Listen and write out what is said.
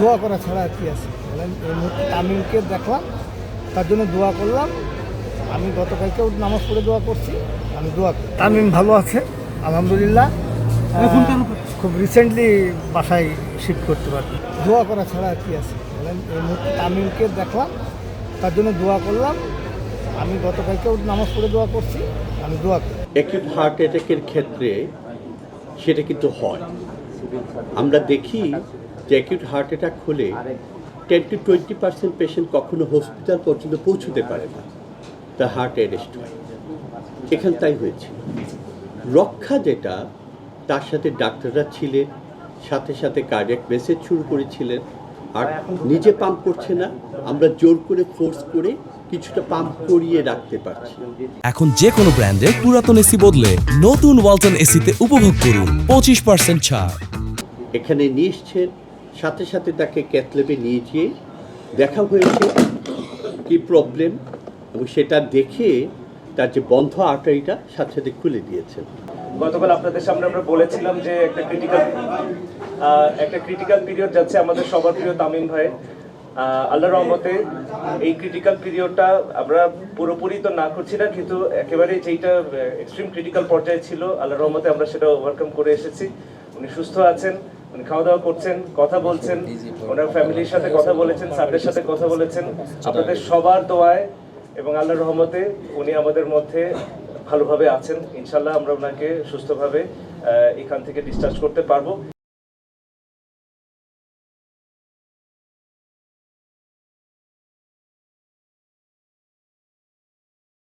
দোয়া করা ছাড়া আর কি আছে? বলেন এই মুহূর্তে তামিমকে দেখলাম তার জন্য দোয়া করলাম। আমি গতকালকেও নামাজ পড়ে দোয়া করছি আমি দোয়া করি। তামিম ভালো আছে আলহামদুলিল্লাহ। খুব রিসেন্টলি বাসায় শিফট করতে পারবে। দোয়া করা ছাড়া আর কি আছে? বলেন এই মুহূর্তে তামিমকে দেখলাম তার জন্য দোয়া করলাম। আমি গতকালকেও নামাজ পড়ে দোয়া করছি আমি দোয়া করি। অ্যাকিউট হার্ট অ্যাটাকের ক্ষেত্রে সেটা কিন্তু হয়। আমরা দেখি যে অ্যাকিউট হার্ট অ্যাটাক হলে ten to twenty percent patient কখনো হসপিটাল পর্যন্ত পৌঁছতে পারে না। তা হার্ট অ্যারেস্ট হয়। এখান তাই হয়েছে। রক্ষা যেটা তার সাথে ডাক্তাররা ছিলেন সাথে সাথে কার্ডিয়াক মেসেজ শুরু করেছিলেন। আর নিজে পাম্প করছে না আমরা জোর করে ফোর্স করে কিছুটা পাম্প করিয়ে রাখতে পারছি। এখন যে কোনো ব্র্যান্ডের পুরাতন এসি বদলে নতুন ওয়ালটন এসিতে উপভোগ করুন পঁচিশ পার্সেন্ট ছাড়। এখানে নিয়ে এসছেন সাথে সাথে তাকে ক্যাথলেবে নিয়ে গিয়ে দেখা হয়েছে কি প্রবলেম এবং সেটা দেখে তার যে বন্ধ আর্টারিটা সাথে সাথে খুলে দিয়েছেন গতকাল আপনাদের সামনে আমরা বলেছিলাম যে একটা ক্রিটিক্যাল একটা ক্রিটিক্যাল পিরিয়ড যাচ্ছে আমাদের সবার প্রিয় তামিম ভাই। আহ, আল্লাহর রহমতে এই ক্রিটিক্যাল পিরিয়ডটা আমরা পুরোপুরি তো না করছি না কিন্তু একেবারে যেইটা এক্সট্রিম ক্রিটিক্যাল পর্যায়ে ছিল আল্লাহর রহমতে আমরা সেটা ওভারকাম করে এসেছি। উনি সুস্থ আছেন। উনি খাওয়া দাওয়া করছেন কথা বলছেন ওনার ফ্যামিলির সাথে কথা বলেছেন স্যারদের সাথে কথা বলেছেন। আপনাদের সবার দোয়ায় এবং আল্লাহর রহমতে উনি আমাদের মধ্যে ভালোভাবে আছেন। ইনশাল্লাহ আমরা ওনাকে সুস্থভাবে আহ, এখান থেকে ডিসচার্জ করতে পারব।